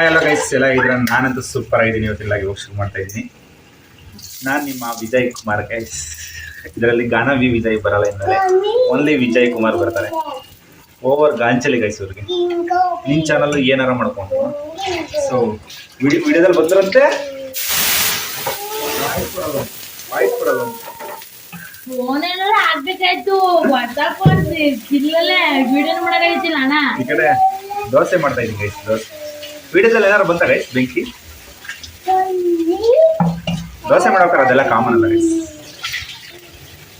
Hi ಎಲ್ಲ guys ಎಲ್ಲ ಇದ್ರ ನಾನಂತೂ ಸೂಪರ್ ಆಗಿದ್ದೀನಿ. ಇವತ್ತಿಲ್ಲ ಹೋಗಿ ಶುರು ಮಾಡ್ತಾ ಇದ್ದೀನಿ. ನಾನು ನಿಮ್ಮ ವಿಜಯ್ ಕುಮಾರ್ ಗೈಸ್ ಇದರಲ್ಲಿ ಗಾನ ವಿ ವಿಜಯ್ ಬರಲ್ಲ ಎಂದರೆ ಓನ್ಲಿ ವಿಜಯ್ ಕುಮಾರ್ ಬರ್ತಾರೆ. ಓವರ್ ಗಾಂಚಲಿ ಗೈಸ್ ಇವ್ರಿಗೆ. ನಿನ್ನ ಚಾನಲ್ ಏನಾರ ಮಾಡ್ಕೊಂಡು. ಸೊ ವಿಡಿಯೋ ವಿಡಿಯೋದಲ್ಲಿ ಬಂದ್ರಂತೆ? ಅಣ್ಣ. ಈ ಕಡೆ ದೋಸೆ ಮಾಡ್ತಾ ಇದ್ದೀನಿ ಗೈಸ್ ದೋಸೆ. ವಿಡಿಯೋದಲ್ಲಿ ಏನಾರು ಬಂತ ಗೈಸ್ ಬೆಂಕಿ. ದೋಸೆ ಮಾಡೋಕ್ಕಾರ ಅದೆಲ್ಲ ಕಾಮನ್ ಅಲ್ಲ ಗೈಸ್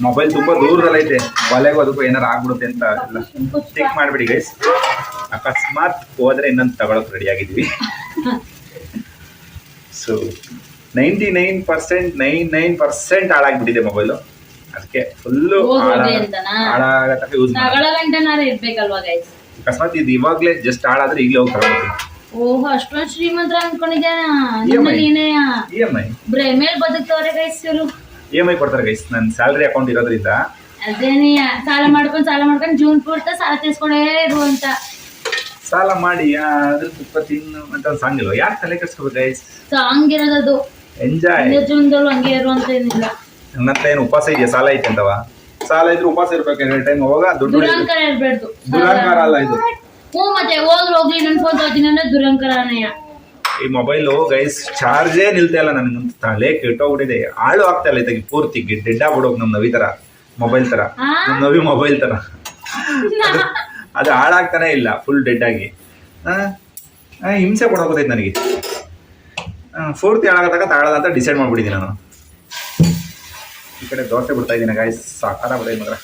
ಮೊಬೈಲ್ ತುಂಬಾ ದೂರದಲ್ಲೈತೆ ಒಲೆಗೂ ಅದಕ್ಕೂ ಏನಾರು ಆಗ್ಬಿಡುತ್ತೆ ಅಂತ ಎಲ್ಲ ಚೆಕ್ ಮಾಡ್ಬಿಡಿ ಗೈಸ್ ಅಕಸ್ಮಾತ್ ಹೋದ್ರೆ ಇನ್ನೊಂದು ತಗೊಳಕ್ ready ಆಗಿದ್ವಿ. So ninety nine percent nine nine percent ಹಾಳಾಗ್ಬಿಟ್ಟಿದೆ mobile ಅದಕ್ಕೆ ಫುಲ್ಲು ಹಾಳಾಗತ್ತೆ? ಯೂಸ್ ಮಾಡಿ ಅಕಸ್ಮಾತ್ ಇದು ಇವಾಗ್ಲೇ ಜಸ್ಟ್ ಹಾಳಾದ್ರೆ ಈಗಲೇ ಹೋಗಿ ತಗೊಳ್ತೀನಿ ಓಹೋ ಅಷ್ಟೊಂದು ಶ್ರೀಮಂತರ ಅನ್ಕೊಂಡಿದ್ಯಾ. ನಿಮ್ಮಲ್ಲಿ ಏನೇ ಇ ಎಂ ಐ ಬ್ರೆ ಮೇಲ್ ಬದುಕ್ತವ್ರೆ ಗೈಸ್ ಇವರು? ಇ ಎಂ ಐ ಕೊಡ್ತಾರೆ ಗೈಸ್ ನನ್ನ ಸ್ಯಾಲ್ರಿ ಅಕೌಂಟ್ ಇರೋದ್ರಿಂದ. ಅದೇನೇ ಸಾಲ ಮಾಡ್ಕೊಂಡ್ ಸಾಲ ಮಾಡ್ಕೊಂಡ್ ಜೂನ್ ಪೂರ್ತಿ ಸಾಲ ತೀರ್ಸ್ಕೊಂಡೇ ಇರು ಅಂತ. ಸಾಲ ಮಾಡಿ ಅದ್ರ ತುಪ್ಪ ತಿನ್ನು ಅಂತ ಒಂದು ಸಾಂಗ್ ಇಲ್ವಾ? ಯಾಕೆ ತಲೆ ಕೆಡ್ಸ್ಕೋಬೇಕು ಗೈಸ್ ಸಾಂಗ್ ಇರೋದದು. ಎಂಜಾಯ್ ಹಿಂದಿನ ಜೀವನದಲ್ಲೂ ಹಂಗೆ ಇರು ಅಂತ ಏನಿಲ್ಲ. ಮತ್ತೆ ಏನು ಉಪವಾಸ ಇದೆಯಾ? ಸಾಲ ಐತೆ ಅಂತವಾ? ಸಾಲ ಇದ್ರೆ ಉಪವಾಸ ಇರ್ಬೇಕು ಎರಡು ಟೈಮ್ ಹೋಗ ದುಡ್ಡು ದುರಂಕಾರ ಇರ್ಬೇಡ್ದು ದುರಾಂಕಾರ ಅಲ್ಲ ಇದು. ಹ್ಞೂ ಮತ್ತೆ ಹೋಗ್ಲಿ ಹೋಗ್ಲಿ ನನ್ ಫೋನ್ ತಗೋತೀನಿ ಅಂದ್ರೆ ದುರಂಕರನೆಯ ಈ ಮೊಬೈಲು ಗೈಸ್ ಚಾರ್ಜೇ ನಿಲ್ತಾ ಇಲ್ಲ ನನಗೆ ತಲೆ ಕೆಟ್ಟೋಗ್ಬಿಟ್ಟಿದೆ. ಹಾಳು ಆಗ್ತಾ ಇಲ್ಲ ಇದಕ್ಕೆ ಪೂರ್ತಿ ಡೆಡ್ ಆಗ್ಬಿಡೋಗ್ ನಮ್ ನವಿ ತರ ಮೊಬೈಲ್ ತರ. ನಮ್ಮ ನಮ್ ನವಿ ಮೊಬೈಲ್ ತರ. ಅದು- ಅದು ಹಾಳಾಗ್ತಾನೆ ಇಲ್ಲ ಫುಲ್ ಡೆಡ್ ಆಗಿ. ಆ, ಆ, ಹಿಂಸೆ ಕೊಡೋಗೋದೈತೆ ನನಗೆ. ಆ, ಪೂರ್ತಿ ಹಾಳಾಗತ್ತಾಗ ತಾಳದ ಅಂತ ಡಿಸೈಡ್ ಮಾಡ್ಬಿಟ್ಟಿದ್ದೀನಿ ನಾನು. ಈ ಕಡೆ ದೋಸೆ ಬಿಡ್ತಾ ಇದ್ದೀನಿ ಗಾಯ್ಸ್ ಸಾಕಾರ ಬಿಡೈತೆ ಮಾತ್ರ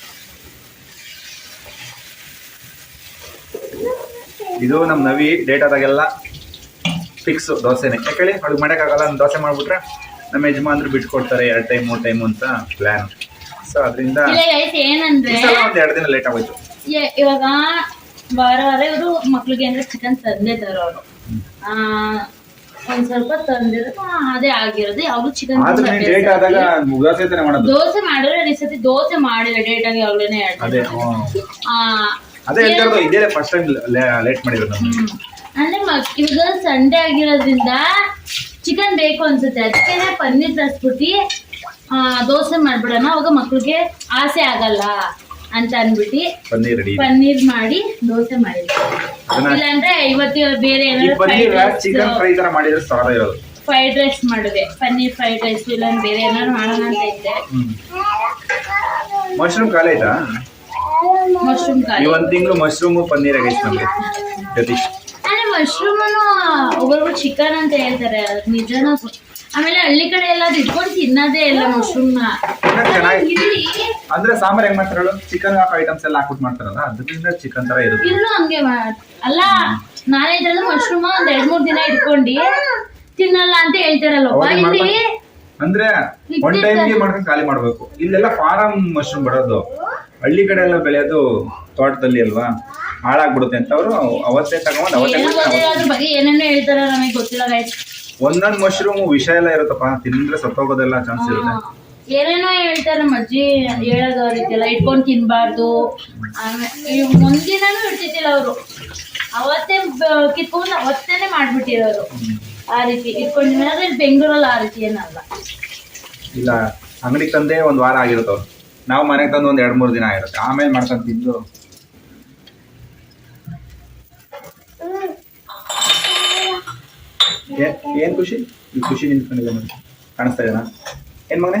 ಇದು ನಮ್ಮ ನವಿ ಡೇಟಾದಾಗೆಲ್ಲ ಫಿಕ್ಸ್ ದೋಸೆನೆ. ಯಾಕೇಳಿ? ಅಡುಗೆ ಮಾಡೋಕ್ಕಾಗಲ್ಲ ನಾನು ದೋಸೆ ಮಾಡಿಬಿಟ್ರೆ ನಮ್ಮ ಯಜಮಾನ್ರು ಬಿಟ್ಕೊಡ್ತಾರೆ ಎರಡು ಟೈಮ್ ಮೂರು ಟೈಮ್ ಅಂತ ಪ್ಲ್ಯಾನ್ ಸೊ ಅದರಿಂದ ಏನಂದ್ರೆ ಒಂದು ಎರಡು ದಿನ ಲೇಟ್ ಆಗೋಯ್ತು. ಇವಾಗ ವಾರ ವಾರ ಇವರು ಮಕ್ಳಿಗೆ ಅಂದ್ರೆ ಚಿಕನ್ ತಂದೆ ತರೋರು ಆ ಒಂದ್ ಸ್ವಲ್ಪ ತಂದಿರೋದು ಅದೇ ಆಗಿರೋದು. ಯಾವ್ದು ಚಿಕನ್ ಆದಾಗ ದೋಸೆ ಮಾಡಿದ್ರೆ ಈ ಸತಿ ದೋಸೆ ಮಾಡಿಲ್ಲ ಡೇಟ್ ಆಗಿ ಯಾವಾಗ್ಲೇನೆ ಹೇಳ್ತಾರೆ ಅದೇ ಹೇಳ್ತಾ ಇರೋದು ಇದೇ ಫಸ್ಟ್ ಟೈಮ್ ಲೇಟ್ ಮಾಡಿರೋದು ನಾನು. ಅಂದ್ರೆ ಮಕ್- ಇವಾಗ ಸಂಡೇ ಆಗಿರೋದ್ರಿಂದ ಚಿಕನ್ ಬೇಕು ಅನ್ಸುತ್ತೆ. ಅದಕ್ಕೆ ಪನ್ನೀರ್ ತರಿಸ್ಬಿಟ್ಟು ದೋಸೆ ಮಾಡ್ಬಿಡೋಣ. ಅವಾಗ ಮಕ್ಳಿಗೆ ಆಸೆ ಆಗಲ್ಲ ಅಂತ ಅನ್ಬಿಟ್ಟು ಪನ್ನೀರ್ ರೆಡಿ ಪನ್ನೀರ್ ಮಾಡಿ ದೋಸೆ ಮಾಡಿದ್ವಿ ಇಲ್ಲಾಂದ್ರೆ ಇವತ್ತು ಬೇರೆ ಏನಾದ್ರು ಚಿಕನ್ ರೈಸ್ ಫ್ರೈ ತರ ಮಾಡಿದ್ರೆ ಸಾಲ ಇರೋದು. ಫ್ರೈಡ್ ರೈಸ್ ಮಾಡಿದೆ. ಪನ್ನೀರ್ ಫ್ರೈಡ್ ರೈಸ್ ಇಲ್ಲ ಬೇರೆ ಏನಾದ್ರು ಮಾಡೋಣ ಅಂತ ಇದ್ದೆ. ಮಶ್ರೂಮ್ ಖಾಲಿ ಆಯ್ತಾ? ಮಶ್ರೂಮ್ ಈ ಒಂದು ತಿಂಗಳು ಮಶ್ರೂಮ್ ಪನ್ನೀರ್ ಆಗೈತೆ ನಮಗೆ. ಜೊತೆ ಅಂದ್ರೆ ಮಶ್ರೂಮ್ ಒಬ್ಬೊಬ್ರು ಚಿಕನ್ ಅಂತ ಹೇಳ್ತಾರೆ ಅದು ನಿಜನೂ ಆಮೇಲೆ ಹಳ್ಳಿ ಕಡೆ ಎಲ್ಲ ಅದು ಇಟ್ಕೊಂಡು ತಿನ್ನೋದೇ ಇಲ್ಲ ಮಶ್ರೂಮ್ ಚೆನ್ನಾಗಿ ಅಂದ್ರೆ ಸಾಂಬಾರ್ ಹೆಂಗ್ ಮಾಡ್ತಾರಲ್ಲ ಚಿಕನ್ ಹಾಕೋ ಐಟಮ್ಸ್ ಎಲ್ಲ ಹಾಕ್ಬಿಟ್ಟು ಮಾಡ್ತಾರಲ್ಲ ಅದರಿಂದ ಚಿಕನ್ ತರ ಇರುತ್ತೆ. ಇನ್ನು ಹಂಗೆ ಅಲ್ಲ ನಾನೇ ಇದ್ರಲ್ಲಿ ಮಶ್ರೂಮ್ ಒಂದ್ ಎರಡ್ ಮೂರ್ ದಿನ ಇಟ್ಕೊಂಡು ತಿನ್ನಲ್ಲ ಅಂತ ಹೇಳ್ತಾರಲ್ಲ ಅವಾಗ ಇಲ್ಲಿ ಅಂದ್ರೆ ಒನ್ ಟೈಮ್ಗೆ ಮಾಡ್ಕೊಂಡು ಖಾಲಿ ಮಾಡ್ಬೇಕು. ಇಲ್ಲೆಲ್ಲ ಫಾರಂ ಮಶ್ರೂಮ್ ಬರೋದು. ಹಳ್ಳಿ ಕಡೆ ಎಲ್ಲ ಬೆಳೆಯೋದು ತೋಟದಲ್ಲಿ ಅಲ್ವಾ? ಹಾಳಾಗ್ಬಿಡುತ್ತೆ ಅಂತ ಅವರು ಅವತ್ತೇ ತಗೊಂಡು ಅವತ್ತೇ. ಅದ್ರ ಬಗ್ಗೆ ಏನೇನೋ ಹೇಳ್ತಾರ ನಮಗೆ ಗೊತ್ತಿಲ್ಲ. ಒಂದೊಂದ್ ಮಶ್ರೂಮ್ ವಿಷ ಎಲ್ಲ ಇರುತ್ತಪ್ಪ ತಿಂದ್ರೆ ಸತ್ತೋಗೋದೆಲ್ಲ ಚಾನ್ಸ್ ಇರುತ್ತೆ. ಏನೇನೋ ಹೇಳ್ತಾರೆ ನಮ್ಮ ಅಜ್ಜಿ ಹೇಳೋದು ಎಲ್ಲ ಇಟ್ಕೊಂಡು ತಿನ್ಬಾರ್ದು. ಮುಂದಿನೂ ಇಡ್ತಿದ್ದಿಲ್ಲ ಅವರು. ಅವತ್ತೇ ಬ- ಕಿತ್ಕೊಂಡು ಅವತ್ತೇನೆ ಮಾಡ್ಬಿಟ್ಟಿರೋರು. ಆ ರೀತಿ ಇಟ್ಕೊಂಡಿದ್ರೆ ಬೆಂಗಳೂರಲ್ಲಿ ಆ ರೀತಿ ಏನಲ್ಲ ಇಲ್ಲ ಅಂಗಡಿ ತಂದೆ ಒಂದ್ ವಾರ ಆಗಿರುತ್ತೆ ಅವ್ರು ನಾವು ಮನೆಗೆ ತಂದು ಒಂದ್ ಎರಡ್ ಮೂರ್ ದಿನ ಆಗಿರುತ್ತೆ ಆಮೇಲೆ ಮಾಡ್ಕೊಂಡ್ ತಿಂದು. ಏನ್ ಖುಷಿ? ಈ ಖುಷಿ ನಿಂತ್ಕೊಂಡಿದೆ ನೋಡಿ. ಕಾಣಿಸ್ತಾ ಇದೆನಾ? ಏನ್ ಮಗನೆ?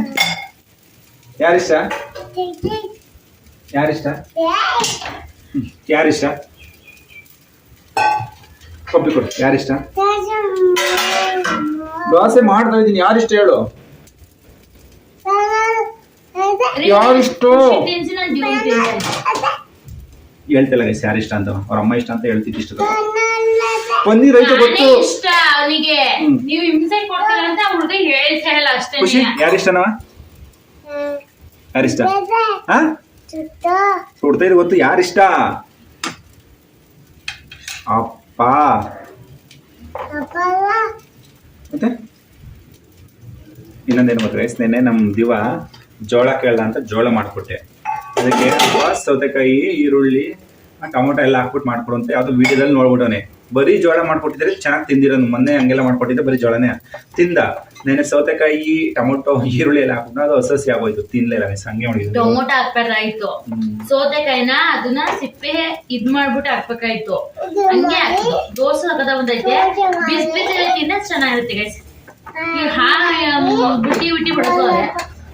ಯಾರಿಷ್ಟ? ಯಾರಿಷ್ಟ. ಯಾರಿಷ್ಟ? ಕೊಬ್ಬಿ ಕೊಡು ಯಾರಿಷ್ಟ ದೋಸೆ ಮಾಡ್ತಾ ಇದ್ದೀನಿ. ಯಾರಿಷ್ಟ ಹೇಳು? ಹೇಳ್ತಿಲ್ಲ ಗೈಸ್ ಯಾರು ಇಷ್ಟ ಅಂತ? ಅವ್ರ ಅಮ್ಮ ಇಷ್ಟ ಅಂತ ಹೇಳ್ತಿದ್ದು ಇಷ್ಟ ಪನ್ನೀರ್ ಐತೆ ಗೊತ್ತು? ಇಷ್ಟ ಅವನಿಗೆ. ನೀವು ಹಿಂಸೆ ಕೊಡ್ತೀರ ಅಂತ ಹುಡುಗ ಹೇಳ್ತಾ ಇಲ್ಲ ಅಷ್ಟೇ ಖುಷಿ? ಯಾರಿಷ್ಟನವ ಯಾರಿಷ್ಟ? ಹಾ ಸುಡ್ತಾ ಇದೆ ಗೊತ್ತು ಯಾರಿಷ್ಟ ಅಪ್ಪ. ಮತ್ತೆ? ಇನ್ನೊಂದೇನು ಗೊತ್ತಾ ಗೈಸ್ ನೆನ್ನೆ ನಮ್ಮ ದಿವ ಜೋಳ ಕೇಳ್ದ ಅಂತ ಜೋಳ ಮಾಡ್ಕೊಟ್ಟೆ. ಅದಕ್ಕೆ ಸೌತೆಕಾಯಿ ಈರುಳ್ಳಿ ಟೊಮೊಟೊ ಎಲ್ಲ ಹಾಕ್ಬಿಟ್ಟು ಮಾಡ್ಕೊಡು ಅಂತ ಯಾವ್ದೋ ವಿಡಿಯೋದಲ್ಲಿ ನೋಡ್ಬಿಟ್ಟವನೆ. ಬರೀ ಜೋಳ ಮಾಡ್ಕೊಟ್ಟಿದ್ರೆ ಚೆನ್ನಾಗಿ ತಿಂದಿರೋನು ಮೊನ್ನೆ ಹಂಗೆಲ್ಲ ಮಾಡ್ಕೊಟ್ಟಿದ್ದೆ ಬರೀ ಜೋಳನೇ. ತಿಂದ. ನೆನೆ ಸೌತೆಕಾಯಿ ಟೊಮೊಟೊ ಈರುಳ್ಳಿ ಎಲ್ಲ ಹಾಕೊಂಡು ಅದು ಹಸಿ ಆಗೋಯ್ತು. ತಿನ್ಲಿಲ್ಲ ಮಿಸ್ ಹಂಗೆ ಮಾಡಿದ್ರು ಟೊಮೊಟೊ ಹಾಕ್ಬಾರ್ದಾಯ್ತು ಸೌತೆಕಾಯಿನ ಅದನ್ನ ಸಿಪ್ಪೆ ಇದ್ ಮಾಡ್ಬಿಟ್ಟು ಹಾಕ್ಬೇಕಾಯ್ತು. ಹಂಗೆ ದೋಸೆ ಹಾಕದ ಒಂದೈತೆ. ಬಿಸಿ ಬಿಸಿ ತಿನ್ನ ಚೆನ್ನಾಗಿರುತ್ತೆ ಗೈಸ್ ಹಾಗೆ ಬಿಟ್ಟಿ ಬಿಟ್ಟಿ ಬಿಡೋದು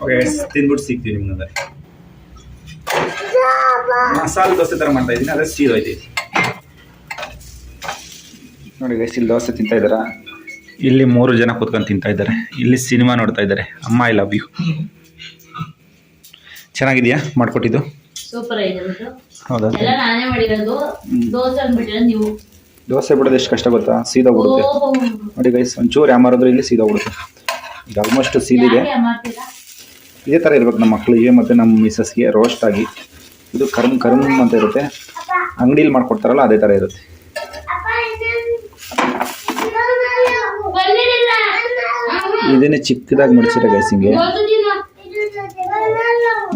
ಓಕೆ ತಿಂದ್ಬಿಟ್ಟು ಸಿಗ್ತೀವಿ ನಿಮ್ಗೆ ಮಸಾಲೆ ದೋಸೆ ತರ ಮಾಡ್ತಾ ಇದ್ದೀನಿ ಅದೇ ಸೀದೋಯ್ತು ನೋಡಿ ಗೈಸ್ ಇಲ್ಲಿ ದೋಸೆ ತಿಂತಾ ಇದ್ದಾರಾ? ಇಲ್ಲಿ ಮೂರು ಜನ ಕೂತ್ಕೊಂಡು ತಿಂತಾ ಇದ್ದಾರೆ. ಇಲ್ಲಿ ಸಿನಿಮಾ ನೋಡ್ತಾ ಇದ್ದಾರೆ. ಅಮ್ಮ ಐ ಲವ್ ಯು ಚೆನ್ನಾಗಿದೆಯಾ ಮಾಡ್ಕೊಟ್ಟಿದ್ದು? ಸೂಪರ್ ಹೌದಾ? ನಾನೇ ಮಾಡಿರೋದು. ದೋಸೆ ನೀವು. ದೋಸೆ ಬಿಡೋದು ಎಷ್ಟು ಕಷ್ಟ ಗೊತ್ತಾ? ಸೀದಾ ಬಿಡುತ್ತೆ ನೋಡಿ ಗೈಸ್ ಒಂಚೂರು ಯಾಮಾರಿದ್ರೆ ಇಲ್ಲಿ ಸೀದೋಗ್ಬಿಡುತ್ತೆ ಈಗ ಆಲ್ಮೋಸ್ಟ್ ಸೀದಿದೆ. ಇದೇ ಥರ ಇರಬೇಕು ನಮ್ಮ ಮಕ್ಕಳಿಗೆ ಮತ್ತು ನಮ್ಮ ಮಿಸಸ್ಗೆ ರೋಸ್ಟ್ ಆಗಿ. ಇದು ಕರ್ಮ್ ಕರ್ಮ್ ಅಂತ ಇರುತ್ತೆ. ಅಂಗಡಿಲಿ ಮಾಡ್ಕೊಡ್ತಾರಲ್ಲ ಅದೇ ಥರ ಇರುತ್ತೆ. ಇದನ್ನೇ ಚಿಕ್ಕದಾಗಿ ಮಡಿಸಿರೋ ಗೈಸಿಂಗೆ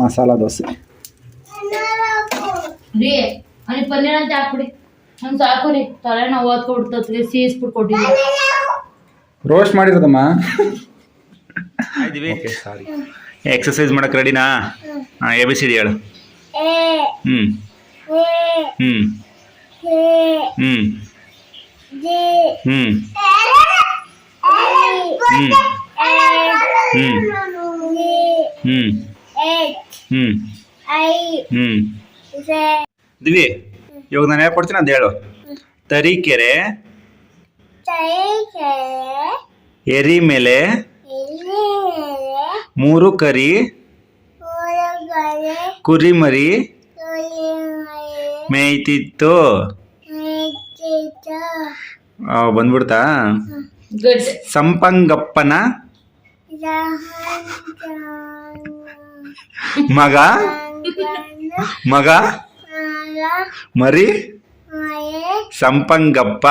ಮಸಾಲ ದೋಸೆ. ರೀ ಅವ್ನಿಗೆ ಪನ್ನೀರ್ ಅಂತ ಹಾಕ್ಬಿಡಿ. ನಮ್ಗೆ ಸಾಕು ರೀ ತಲೆ ನಾವು ಓದ್ಕೊಡ್ತದ್ಗೆ ಸೀಸ್ಬಿಟ್ಟು ಕೊಟ್ಟಿದ್ದೀವಿ ರೋಸ್ಟ್ ಮಾಡಿರೋದಮ್ಮ. ಸಾರಿ ಎಕ್ಸಸೈಸ್ ಮಾಡಕ್ಕೆ ರೆಡಿನಾ ಹಾಂ ಎ ಬಿ ಸಿ ಡಿ ಹೇಳು. ಹ್ಞೂ ಹ್ಞೂ ಹ್ಞೂ ಹ್ಞೂ ಹ್ಞೂ ಹ್ಞೂ ಹ್ಞೂ ಹ್ಞೂ ದಿವಿ ಇವಾಗ ನಾನು ಹೇಳ್ಕೊಡ್ತೀನಿ ಅಂತ ಹೇಳು. ತರೀಕೆರೆ ಎರಿ ಮೇಲೆ ಮೂರು ಕರಿ. ಕುರಿಮರಿ. ಮೇಯ್ತಿತ್ತು. ಆ, ಬಂದ್ಬಿಡ್ತಾ? ಗುಡ್ ಸಂಪಂಗಪ್ಪನ. ಮಗ. ಮಗ. ಮರಿ. ಸಂಪಂಗಪ್ಪ.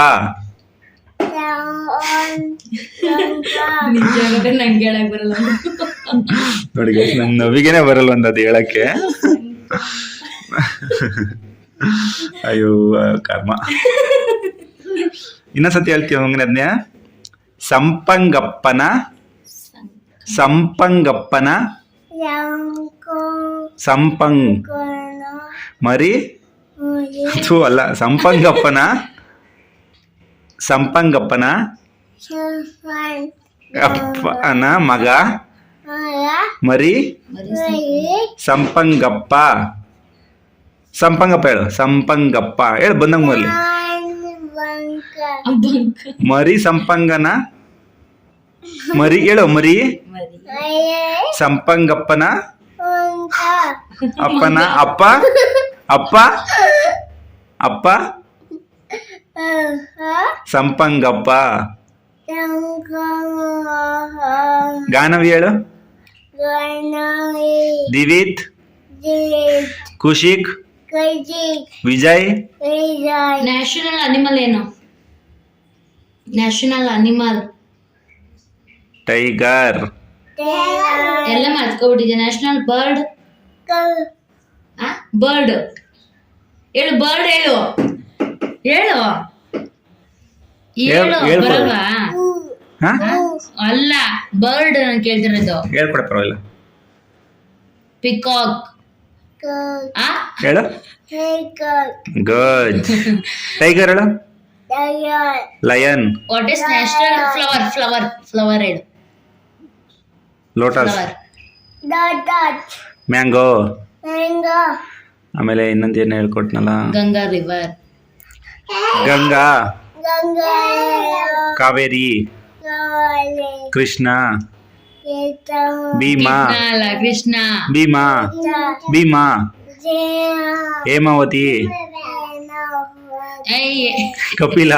ನಿಜವಾಗ್ಲೂ ನಂಗೆ ಹೇಳಕ್ ಬರಲ್ಲ. ನೋಡಿ ನನ್ ನವಿಗೆನೆ ಬರಲ್ಲ ಅದು ಹೇಳಕ್ಕೆ. ಅಯ್ಯೋ ಕರ್ಮ. ಇನ್ನೊಂದ್ಸತಿ ಹೇಳ್ತೀವಿ ಹಂಗೆ ಅದ್ನ? ಸಂಪಂಗಪ್ಪನ ಸಂಪಂಗಪ್ಪನ ಸಂಪಂಗ್ ಮರಿ. ಥೂ ಅಲ್ಲ ಸಂಪಂಗಪ್ಪನ ಸಂಪಂಗಪ್ಪನ ಅಪ್ಪನ ಮಗ ಮರಿ ಸಂಪಂಗಪ್ಪ ಸಂಪಂಗಪ್ಪ ಹೇಳು ಸಂಪಂಗಪ್ಪ ಹೇಳು ಬಂದಂಗ ಮರ್ಲಿ ಮರಿ ಸಂಪಂಗನ ಮರಿ ಹೇಳು ಮರಿ ಸಂಪಂಗಪ್ಪನ ಅಪ್ಪನ ಅಪ್ಪ ಅಪ್ಪ ಅಪ್ಪ ಸಂಪಂಗಪ್ಪ ಗಾನವಿ ಹೇಳು ದಿವಿತ್ ಕುಶಿಕ್ ವಿಜಯ್ ನ್ಯಾಷನಲ್ ಅನಿಮಲ್ ಏನು ನ್ಯಾಷನಲ್ ಅನಿಮಲ್ ಟೈಗರ್ ಎಲ್ಲ ಮರ್ತ್ಕೊಬಿಟ್ಟಿದ್ಯಾ ನ್ಯಾಷನಲ್ ಬರ್ಡ್ ಬರ್ಡ್ ಹೇಳು ಬರ್ಡ್ ಹೇಳು. ಹೇಳು. ಹೇಳ್- ಹೇಳು ಹೇಳ್ಕೊಡು. ಬರಲ್ವಾ ಹಾ ಆ? ಅಲ್ಲ ಬರ್ಡ್ ನಾನು ಕೇಳ್ತಿರೋದು. ಹೇಳ್ಕೊಡ ಪರವಾಗಿಲ್ಲ. ಪಿಕಾಕ್ ಆ? ಹೇಳು. ಗುಡ್ ಟೈಗರ್ ಹೇಳು. Lion what is national flower flower flower ಹೇಳು. ಲೋಟಸ್ ಫ್ಲವರ್ ಮ್ಯಾಂಗೋ ಆಮೇಲೆ ಇನ್ನೊಂದು ಏನು ಹೇಳ್ಕೊಟ್ನಲ್ಲ? ಗಂಗಾ ರಿವರ್ ಗಂಗಾ. ಕಾವೇರಿ. ಕೃಷ್ಣ. ಭೀಮಾ. ಕೃಷ್ಣ. ಅಲ್ಲ ಕೃಷ್ಣ ಭೀಮಾ. ಭೀಮಾ ಹೇಮಾವತಿ. ಏಯ್. ಕಪಿಲ.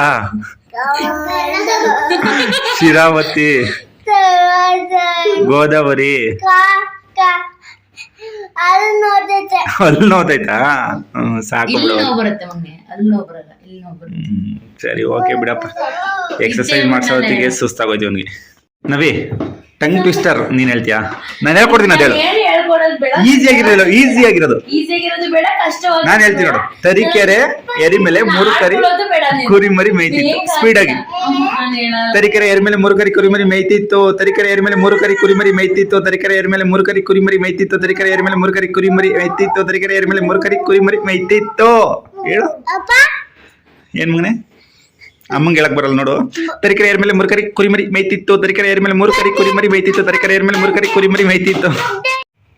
ಶಿರಾವತಿ. ಗೋದಾವರಿ. ಅಲ್ಲಿ ಹ್ಮ್, ಸಾಕು ಇಲ್ಲಿ ಬಿಡು. ನೋವು ಬರುತ್ತೆ ಮೊನ್ನೆ. ಅಲ್ಲಿ ನೋವು ಬರಲ್ಲ ಇಲ್ಲಿ ನೋವು ಬರುತ್ತೆ. ಹ್ಮ್, ಸರಿ ಓಕೆ ಬಿಡಪ್ಪ. ಎಕ್ಸಸೈಸ್ ಮಾಡ್ಸೋತ್ತಿಗೆ ಸುಸ್ತಾಗೋಯ್ತು ಅವನಿಗೆ. ನವಿ ಟಂಗ್ ಟ್ವಿಸ್ಟರ್ ನೀನ್ ಹೇಳ್ತೀಯಾ? ನಾನು ಹೇಳ್ಕೊಡ್ತೀನಿ ಅಂತ ಹೇಳೋದು ಈಸಿಯಾಗಿರೋದು ಈಸಿ ಆಗಿರೋದು ನಾನು ಹೇಳ್ತೀನಿ ನೋಡು. ತರೀಕೆರೆ ಎರಿಮೆಲೆ ಮೂರು ಕರಿ ಕುರಿಮರಿ ಮೇಯ್ತಿತ್ತು ಸ್ಪೀಡ್ ಆಗಿ. ತರೀಕೆರೆ ಎರಿಮೆಲೆ ಮೂರು ಕರಿ ಕುರಿಮರಿ ಮೇಯ್ತಿತ್ತು ತರಿಕೆರೆ ಎರಿಮೆಲೆ ಮೂರು ಕರಿ ಕುರಿಮರಿ ಮೇಯ್ತಿತ್ತು ತರಿಕೆರೆ ಎರಿ ಮೇಲೆ ಮೂರು ಕರಿ ಕುರಿಮರಿ ಮೇಯ್ತಿತ್ತು ತರಿಕೆರೆ ಎರಿ ಮೇಲೆ ಮೂರು ಕರಿ ಕುರಿಮರಿ ಮೇಯ್ತಿತ್ತು ಎರಡು ಮೇಲೆ ಮೂರು ಕರಿ ಕುರಿಮರಿ ಮೇಯ್ತಿತ್ತು ಹೇಳು. ಏನ್ ಮಗನೇ? ಅಮ್ಮಂಗೆ ಹೇಳಕ್ ಬರಲ್ಲ ನೋಡು. ತರಿಕರೆ ಏರ್ ಮೇಲೆ ಮುರುಕರಿ ಕುರಿಮರಿ ಮೈತಿತ್ತು ತರಿಕೆರೆ ಏರ್ ಮೇಲೆ ಮುರುಕರಿ ಕುರಿಮರಿ ಮೈತಿತ್ತು ತರಿಕರೆ ಏರ್ ಮೇಲೆ ಮುರುಕರಿ ಕುರಿಮರಿ ಮೈತಿತ್ತು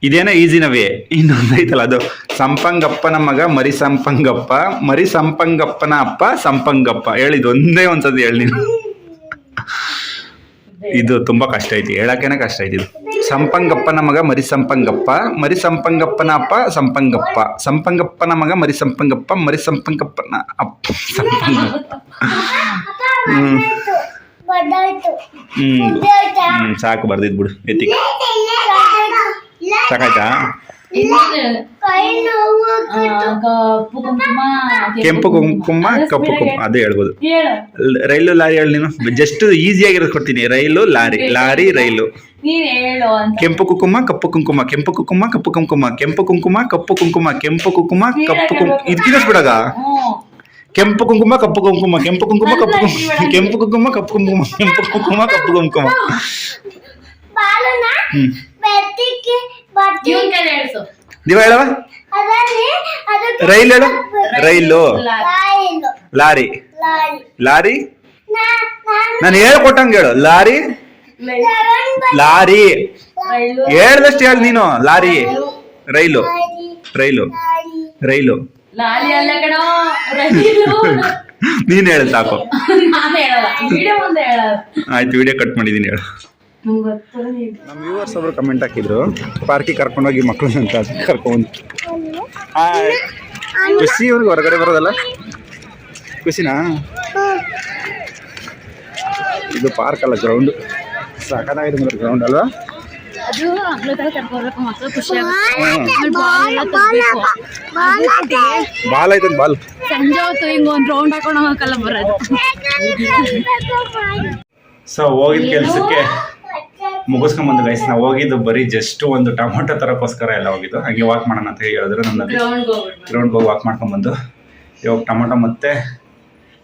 ಇದೇನೋ ಈಸಿನವೇ ಇನ್ನೊಂದು ಐತಲ್ಲ ಅದು. ಸಂಪಂಗಪ್ಪನ ಮಗ, ಮರಿ ಸಂಪಂಗಪ್ಪ, ಮರಿ ಸಂಪಂಗಪ್ಪನ ಅಪ್ಪ, ಸಂಪಂಗಪ್ಪ. ಹೇಳಿದ್ ಒಂದೇ ಒಂದ್ಸತಿ ಹೇಳಿ ನೀನು ಇದು ತುಂಬಾ ಕಷ್ಟ ಐತಿ. ಹೇಳಕ್ಕೇನೆ ಕಷ್ಟ ಐತಿ ಇದು. ಸಂಪಂಗಪ್ಪನ ಮಗ ಮರಿ ಸಂಪಂಗಪ್ಪ ಮರಿ ಸಂಪಂಗಪ್ಪನ ಅಪ್ಪ ಸಂಪಂಗಪ್ಪ, ಸಂಪಂಗಪ್ಪನ ಮಗ ಮರಿ ಸಂಪಂಗಪ್ಪ ಮರಿ ಸಂಪಂಗಪ್ಪನ ಅಪ್ಪ ಸಂಪಂಗಪ್ಪ. ಹ್ಞೂ ಹ್ಞೂ ಹ್ಞೂ ಸಾಕು ಬರ್ದಿದ್ದು ಬಿಡು ಎತ್ತಿಗೆ ಸಾಕಾಯ್ತಾ? ಕೆಂಪು ಕುಂಕುಮ. ಕಪ್ಪು ಕುಂಕುಮ ಅದೇ ಹೇಳ್ಬೋದು. ಹೇಳು. ರೈಲು ಲಾರಿ ಹೇಳಿ ನೀನು. ಜಸ್ಟ್ ಈಸಿ ಆಗಿರೋದು ಕೊಡ್ತೀನಿ. Rail lorry lorry rail. ನೀನ್ ಹೇಳು ಅಂತ. ಕೆಂಪು ಕುಂಕುಮ ಕಪ್ಪು ಕುಂಕುಮ ಕೆಂಪು ಕುಂಕುಮ ಕಪ್ಪು ಕುಂಕುಮ ಕೆಂಪು ಕುಂಕುಮ ಕಪ್ಪು ಕುಂಕುಮ ಕೆಂಪು ಕುಂಕುಮ ಕಪ್ಪು ಕುಂಕುಮ. ಇದಕ್ಕಿಂತ ಬಿಡಗ ಕೆಂಪು ಕುಂಕುಮ ಕಪ್ಪು ಕುಂಕುಮ ಕೆಂಪು ಕುಂಕುಮ ಕಪ್ಪು ಕುಂಕುಮ. ಕೆಂಪು ಕುಂಕುಮ ಕಪ್ಪು ಕುಂಕುಮ ಕೆಂಪು ಕುಂಕುಮ ಕಪ್ಪು ಕುಂಕುಮ. ಹ್ಮ್. ದಿವ ಹೇಳವ ರೈಲ್ ಹೇಳು. ರೈಲು. ಲಾರಿ. ಲಾರಿ. ನಾನು ಹೇಳ್ಕೊಟ್ಟಂಗೆ ಹೇಳು. ಲಾರಿ? ಲಾರಿ. ಹೇಳ್ದಷ್ಟು ಹೇಳು ನೀನು. ಲಾರಿ. ರೈಲು. ರೈಲು. ರೈಲು. ನೀನ್ ಹೇಳ ರೈಲು. ನೀನು ಹೇಳು ಸಾಕು. ಆಯ್ತು ವಿಡಿಯೋ ಕಟ್ ಮಾಡಿದೀನಿ ಹೇಳು. ನಮ್ಮ ವ್ಯೂವರ್ಸ್ ಒಬ್ರು ಕಮೆಂಟ್ ಹಾಕಿದ್ರು ಪಾರ್ಕಿಗೆ ಕರ್ಕೊಂಡೋಗಿ ಮಕ್ಳು ಅಂತ ಕರ್ಕೊಂಡು ಹಾಯ್ ಖುಷಿ ಅವ್ರಿಗೆ ಹೊರಗಡೆ ಬರೋದಲ್ಲ ಖುಷಿನಾ ಇದು ಪಾರ್ಕ್ ಅಲ್ಲ ಗ್ರೌಂಡ್ ಸಾಕಾಗಿದೆ ಗ್ರೌಂಡ್ ಅಲ್ವಾ ಬಾಲ್ ಐತೆ ಬಾಲ್ ಸಂಜೆ ಹೊತ್ತು ಹಿಂಗ ಒಂದ್ ರೌಂಡ್ ಹಾಕೊಂಡು ಹೋಗಕ್ಕಲ್ಲ ಬರೋದು ಸೊ ಹೋಗಿದ ಕೆಲಸಕ್ಕೆ ಮುಗಿಸ್ಕೊಂಬಂದು ಗೈಸ್ ನಾವು ಹೋಗಿದ್ದು ಬರೀ ಜಸ್ಟ್ ಒಂದು ಟೊಮೊಟೊ ತರಕ್ಕೋಸ್ಕರ ಎಲ್ಲ ಹೋಗಿದ್ದು. ಹಾಗೆ ವಾಕ್ ಮಾಡೋಣ ಅಂತ ಹೇಳಿ ಹೇಳಿದ್ರು ನನ್ನ ಗ್ರೌಂಡ್ ಹೋಗಿ ವಾಕ್ ಮಾಡ್ಕೊಂಬಂದು. ಇವಾಗ ಟೊಮೊಟೊ ಮತ್ತೆ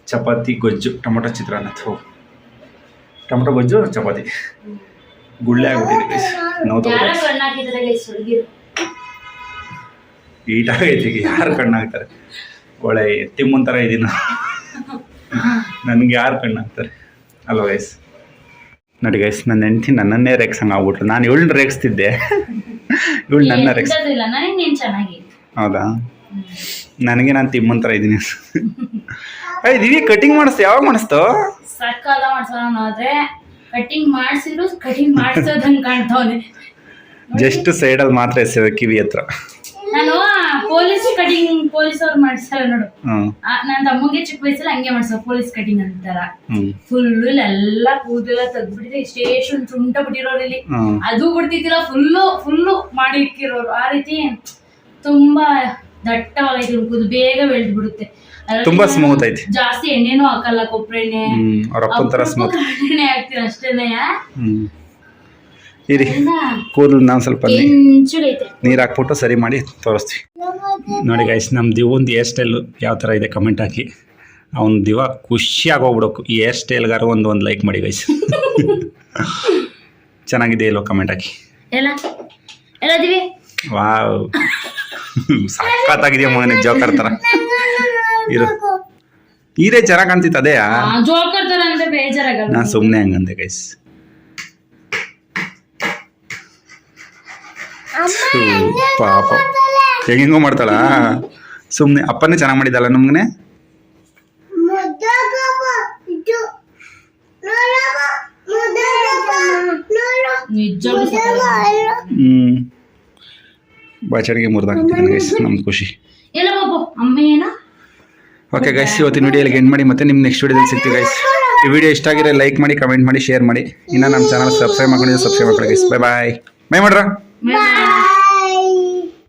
ಚಪಾತಿ ಗೊಜ್ಜು ಟೊಮೊಟೊ ಚಿತ್ರಾನ್ನ ಟೊಮೊಟೊ ಗೊಜ್ಜು ಚಪಾತಿ. ಗುಳ್ಳೆ ಆಗ್ಬಿಟ್ಟಿದೆ ಗೈಸ್ ನೋವು ಹುಡುಗಿರು. ಈಟಾಗೈತಿ ಯಾರು ಕಣ್ಣಾಗ್ತಾರೆ ಒಳ್ಳೆ ತಿಮ್ಮನ್ ಥರ ನನ್ಗೆ ನನಗೆ ಯಾರು ಕಣ್ಣಾಗ್ತಾರೆ ಅಲ್ವ ಗೈಸ್ ನೋಡಿ ಗೈಸ್ ನನ್ನ ಹೆಂಡತಿ ನನ್ನನ್ನೇ ರೇಗ್ಸಂಗ್ ಆಗ್ಬಿಟ್ರು ನಾನು ಇವಳನ್ನ ರೇಗಿಸ್ತಿದ್ದೆ. ಇವಳು ನನ್ನ ರೇಗ್ಸ್ ಹೌದಾ? ನನಗೆ ನಾನು ತಿಮ್ಮಂತರ ಥರ ಇದ್ದೀನಿ. ಏಯ್ ದಿವಿ ಕಟಿಂಗ್ ಮಾಡಿಸ್ತು ಯಾವಾಗ ಮಾಡಿಸ್ತು? ಸಕಾಲ ಮಾಡ್ಸೋಣ ಕಟಿಂಗ್ ಮಾಡಿಸಿದ್ರು ಕಟಿಂಗ್ ಮಾಡ್ಸೋದಂಗ್ ಜಸ್ಟ್ ಸೈಡಲ್ಲಿ ಮಾತ್ರ ಎಸೆದ ಕಿವಿ ಹತ್ರ. ಪೊಲೀಸ್ ಕಟಿಂಗ್ ಪೊಲೀಸ್ ಅವ್ರು ಮಾಡ್ಸ್ತಾರ ನೋಡು. ಆ, ನನ್ ತಮ್ಮಗೆ ಚಿಕ್ಕ ವಯಸ್ಸಲ್ಲಿ ಹಂಗೆ ಮಾಡ್ಸೋ ಪೊಲೀಸ್ ಕಟಿಂಗ್ ಅಂತಾರ. ಫುಲ್ ಎಲ್ಲಾ ಕೂದಲೆಲ್ಲ ತೆಗ್ದ್ಬಿಟ್ಟಿದೆ ಸ್ಟೇಷನ್ ತುಂಟ ಬಿಟ್ಟಿರೋರು ಇಲ್ಲಿ. ಅದು ಬಿಡ್ತಿದ್ದಿಲ್ಲ ಫುಲ್ಲು ಫುಲ್ಲು ಮಾಡಿ ಇಕ್ಕಿರೋರು ಆ ರೀತಿ ತುಂಬಾ ದಟ್ಟವಾಗೈತಿ ಕೂದಲು ಬೇಗ ಬೆಳ್ದ್ ಬಿಡುತ್ತೆ ಅದ್ರಲ್ಲಿ ತುಂಬಾ ಸ್ಮೂತ್ smooth ಐತಿ. ಜಾಸ್ತಿ ಎಣ್ಣೆನೂ ಹಾಕಲ್ಲ ಕೊಬ್ಬರಿ ಎಣ್ಣೆ ಅವ್ರ ಅಪ್ಪನ ಸ್ಮೂತ್ ಎಣ್ಣೆ ಹಾಕ್ತೀರ ಅಷ್ಟೇನೆ ಹ್ಞೂ ಇರಿ. ಕೂದಲು ನಾನು ಸ್ವಲ್ಪ ನೀರು ಹಾಕ್ಬಿಟ್ಟು ಸರಿ ಮಾಡಿ ತೋರಿಸ್ತೀವಿ ನೋಡಿ ಗೈಸ್ ನಮ್ಮ ದಿವಂದು ಹೇರ್ ಸ್ಟೈಲು ಯಾವ ಥರ ಇದೆ ಕಮೆಂಟ್ ಹಾಕಿ. ಅವ್ನ ದಿವ ಖುಷಿಯಾಗಿ ಹೋಗ್ಬಿಡೋಕು ಈ ಹೇರ್ ಸ್ಟೈಲ್ಗಾರ ಒಂದು ಒಂದು ಲೈಕ್ ಮಾಡಿ ಗೈಸ್ ಚೆನ್ನಾಗಿದೆ ಇಲ್ಲೋ ಕಮೆಂಟ್ ಹಾಕಿ. ವಾವ್. ಸಖತ್ತಾಗಿದೆಯಾ ಮಗನ ಜೋಕರ್ ಥರ ಇರು. ಇದೇ ಚೆನ್ನಾಗಿ ಕಾಣ್ತಿತ್ತು ಅದೇ ಜೋಕರ್ ತರ ಅಂದ್ರೆ ಬೇಜಾರಾಗಲ್ಲ ನಾ ಸುಮ್ಮನೆ ಹಂಗಂದೆ ಗೈಸ್ ಪಾಪ. ಹೆಂಗೆಂಗೋ ಮಾಡ್ತಾಳ? ಸುಮ್ಮನೆ ಅಪ್ಪನೇ ಚೆನ್ನಾಗಿ ಮಾಡಿದಲ್ಲ ನಮ್ಗನೆ? ಹ್ಮ್. ಬಾಚಡಿಗೆ ಮುರಿದಾಗ್ತಿದ್ದಾನೆ ಗೈಸ್ ಖುಷಿ. ಓಕೆ ಗೈಸ್ ಇವತ್ತಿನ ವಿಡಿಯೋಲಿ ಎಂಡ್ ಮಾಡಿ ಮತ್ತೆ ನಿಮ್ಮ ನೆಕ್ಸ್ಟ್ ವಿಡಿಯೋದಲ್ಲಿ ಸಿಗ್ತೀವಿ ಗೈಸ್ ಈ ವಿಡಿಯೋ ಇಷ್ಟ ಆಗಿರೋ ಲೈಕ್ ಮಾಡಿ ಕಮೆಂಟ್ ಮಾಡಿ ಶೇರ್ ಮಾಡಿ. ಇನ್ನ ನಮ್ಮ ಚಾನಲ್ ಸಬ್ಸ್ಕ್ರೈಬ್ ಮಾಡ್ಕೊಂಡಿದ್ದು ಸಬ್ಸ್ಕ್ರೈಬ್ ಮಾಡ್ಕೊಳ್ಳಿ ಗೈಸ್ ಬೈ ಬಾಯ್ ಮೈ ಮಾಡ್ರಾ? 妈